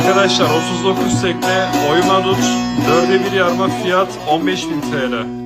Arkadaşlar 39 tekne oyma dut 4'e 1 yarma fiyat 15.000 TL.